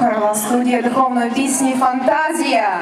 Хорова студія духовної пісні Фантазія.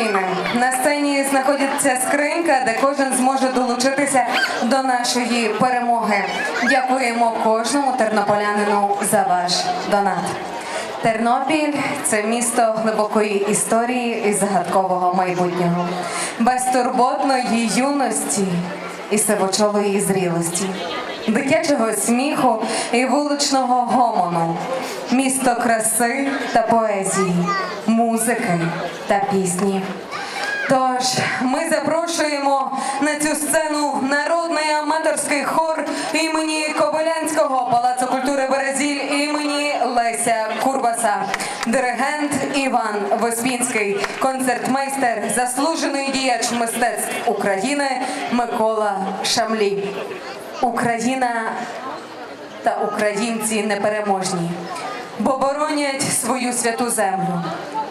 Благодійним. На сцені знаходиться скринька, де кожен зможе долучитися до нашої перемоги. Дякуємо кожному тернополянину за ваш донат. Тернопіль це місто глибокої історії і загадкового майбутнього, безтурботної юності і сивочолої зрілості, дитячого сміху і вуличного гомону, місто краси та поезії, музики та пісні. Тож ми запрошуємо на цю сцену народний аматорський хор імені Кобилянського Палацу культури Березіль імені Леся Курбаса, диригент Іван Воспінський, концертмейстер, заслужений діяч мистецтв України Микола Шамлі. Україна та українці непереможні, бо боронять свою святу землю.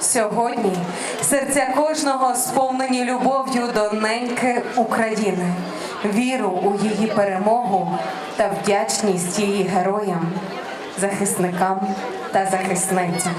Сьогодні серця кожного сповнені любов'ю до неньки України, віру у її перемогу та вдячність її героям, захисникам та захисницям.